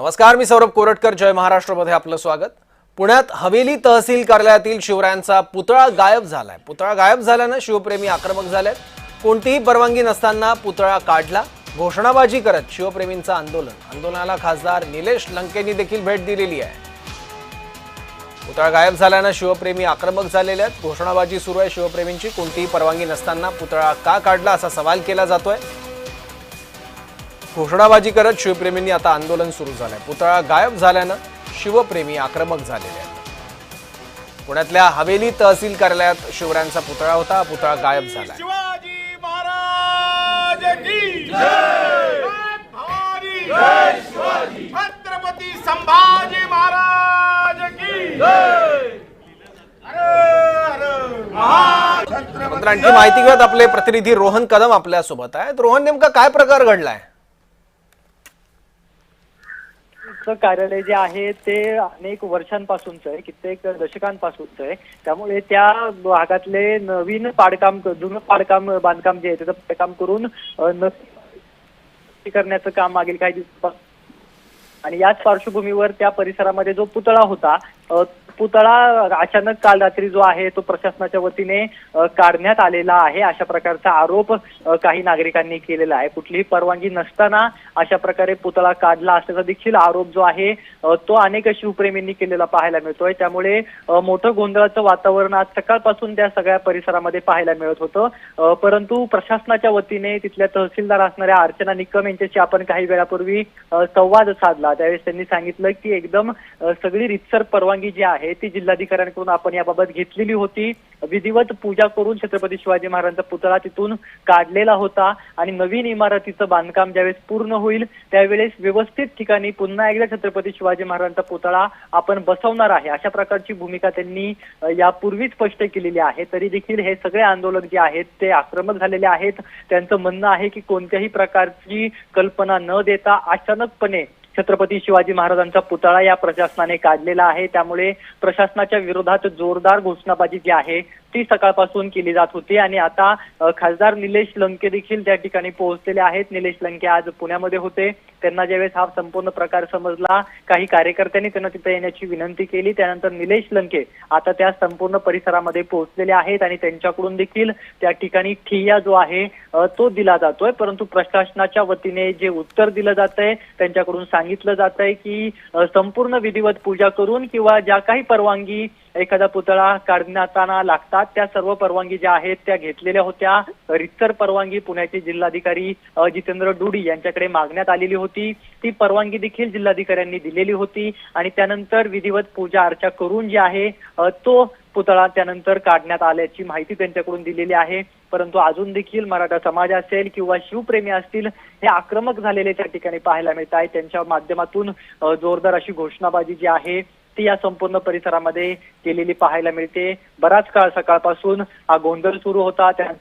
नमस्कार मी सौरभ कोरटकर जय महाराष्ट्रमध्ये आपलं स्वागत. पुण्यात हवेली तहसील कार्यालयातील शिवरायांचा पुतळा गायब झालाय. पुतळा गायब झाल्यानं शिवप्रेमी आक्रमक झाले कोणतीही परवानगी नसताना पुतळा काढला. घोषणाबाजी करत शिवप्रेमींचं आंदोलन. आंदोलनाला खासदार निलेश लंकेंनी देखील भेट दिलेली आहे. पुतळा गायब झाल्यानं शिवप्रेमी आक्रमक झालेले आहेत. घोषणाबाजी सुरू आहे शिवप्रेमींची. कोणतीही परवानगी नसताना पुतळा का काढला असा सवाल केला जातोय. घोषणाबाजी करत शिवप्रेमींनी आता आंदोलन सुरू झालंय. पुतळा गायब झाल्यानं शिवप्रेमी आक्रमक झालेले आहेत. पुण्यातल्या हवेली तहसील कार्यालयात शिवरायांचा पुतळा होता. पुतळा गायब शिवाजी छत्रपती संभाजी महाराज की माहिती घेत आपले प्रतिनिधी रोहन कदम आपल्यासोबत आहेत. रोहन नेमका काय प्रकार घडलाय? चं कार्यालय जे आहे ते अनेक वर्षांपासूनच आहे कित्येक दशकांपासूनच आहे. त्यामुळे त्या भागातले नवीन पाडकाम जुनं पाडकाम बांधकाम जे आहे त्याचं पाडकाम करून न- करण्याचं काम मागील काही दिवसांपासून आणि याच पार्श्वभूमीवर त्या परिसरामध्ये जो पुतळा होता पुतळा अचानक काल रात्री जो आहे तो प्रशासनाच्या वतीने काढण्यात आलेला आहे. अशा प्रकारचा आरोप काही नागरिकांनी केलेला आहे. कुठलीही परवानगी नसताना अशा प्रकारे पुतळा काढला असल्याचा देखील आरोप जो आहे तो अनेक शिवप्रेमींनी केलेला पाहायला मिळतोय. त्यामुळे मोठं गोंधळाचं वातावरण आज सकाळपासून त्या सगळ्या परिसरामध्ये पाहायला मिळत होतं. परंतु प्रशासनाच्या वतीने तिथल्या तहसीलदार असणाऱ्या अर्चना निकम यांच्याशी आपण काही वेळापूर्वी संवाद साधला. त्यावेळेस त्यांनी सांगितलं की एकदम सगळी रितसर परवानगी जी आहे ती जिल्हाधिकाऱ्यांकडून आपण याबाबत घेतलेली होती. विधिवत पूजा करून छत्रपती शिवाजी महाराजांचा पुतळा तिथून काढलेला होता आणि नवीन इमारतीचं बांधकाम ज्यावेळेस पूर्ण होईल त्यावेळेस व्यवस्थित ठिकाणी पुन्हा एकदा छत्रपती शिवाजी महाराजांचा पुतळा आपण बसवणार आहे. अशा प्रकारची भूमिका त्यांनी यापूर्वी स्पष्ट केलेली आहे. तरी देखील हे सगळे आंदोलक जे आहेत ते आक्रमक झालेले आहेत. त्यांचं म्हणणं आहे की कोणत्याही प्रकारची कल्पना न देता अचानकपणे छत्रपती शिवाजी महाराजांचा पुतळा या प्रशासनाने काढलेला आहे. त्यामुळे प्रशासनाच्या विरोधात जोरदार घोषणाबाजी जी आहे ती सकाळपासून केली जात होती आणि आता खासदार निलेश लंके देखील त्या ठिकाणी पोहोचलेले आहेत. निलेश लंके आज पुण्यामध्ये होते. त्यांना ज्यावेळेस हा संपूर्ण प्रकार समजला काही कार्यकर्त्यांनी त्यांना तिथे येण्याची विनंती केली. त्यानंतर निलेश लंके आता त्या संपूर्ण परिसरामध्ये पोहोचलेले आहेत आणि त्यांच्याकडून देखील त्या ठिकाणी ठिय्या जो आहे तो दिला जातोय. परंतु प्रशासनाच्या वतीने जे उत्तर दिलं जात आहे त्यांच्याकडून सांगितलं जात आहे की संपूर्ण विधिवत पूजा करून किंवा ज्या काही परवानगी एखादा पुतळा काढण्याताना लागतात त्या सर्व परवानगी ज्या आहेत त्या घेतलेल्या होत्या. रितसर परवानगी पुण्याचे जिल्हाधिकारी जितेंद्र डुडी यांच्याकडे मागण्यात आलेली होती. ती परवानगी देखील जिल्हाधिकाऱ्यांनी दिलेली होती आणि त्यानंतर विधिवत पूजा अर्चा करून जे आहे तो पुतळा त्यानंतर काढण्यात आल्याची माहिती त्यांच्याकडून दिलेली आहे. परंतु अजून देखील मराठा समाज असेल किंवा शिवप्रेमी असतील हे आक्रमक झालेले त्या ठिकाणी पाहायला मिळत आहे त्यांच्या माध्यमातून जोरदार अशी घोषणाबाजी जी आहे ती या संपूर्ण परिसरामध्ये केलेली पाहायला मिळते. बराच काळ सकाळपासून हा गोंधळ सुरू होता. त्या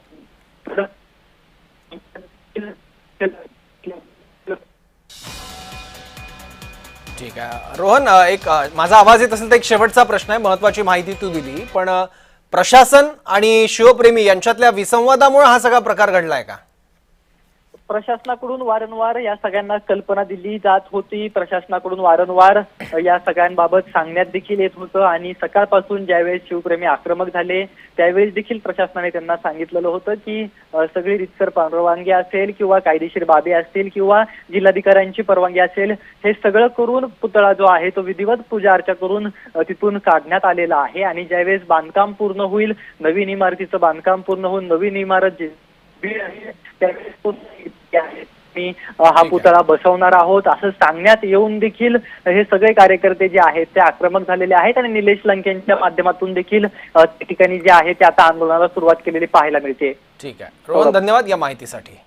ठीक आहे. रोहन एक माझा आवाज येत असेल तर एक शेवटचा प्रश्न आहे. महत्वाची माहिती तू दिली. पण प्रशासन आणि शिवप्रेमी यांच्यातल्या विसंवादामुळे हा सगळा प्रकार घडलाय का? प्रशासनाकडून वारंवार या सगळ्यांना कल्पना दिली जात होती. प्रशासनाकडून वारंवार या सगळ्यांबाबत सांगण्यात देखील येत होतं आणि सकाळपासून ज्यावेळेस शिवप्रेमी आक्रमक झाले त्यावेळेस देखील प्रशासनाने त्यांना सांगितलेलं होतं की सगळी रितसर परवानगी असेल किंवा कायदेशीर बाबी असतील किंवा जिल्हाधिकाऱ्यांची परवानगी असेल हे सगळं करून पुतळा जो आहे तो विधिवत पूजा अर्चा करून तिथून काढण्यात आलेला आहे. आणि ज्यावेळेस बांधकाम पूर्ण होईल नवीन इमारतीचं बांधकाम पूर्ण होऊन नवीन इमारत जी त्यावेळेस मी हा पुतळा बसवणार आहोत. असं सांगण्यात येऊन देखील हे सगळे कार्यकर्ते जे आहेत ते आक्रमक झालेले आहेत आणि निलेश लंकेंच्या माध्यमातून देखील ठिकाणी जे आहे ते आता आंदोलनाला सुरुवात केलेली पाहायला मिळते. ठीक आहे. रोहन धन्यवाद या माहितीसाठी.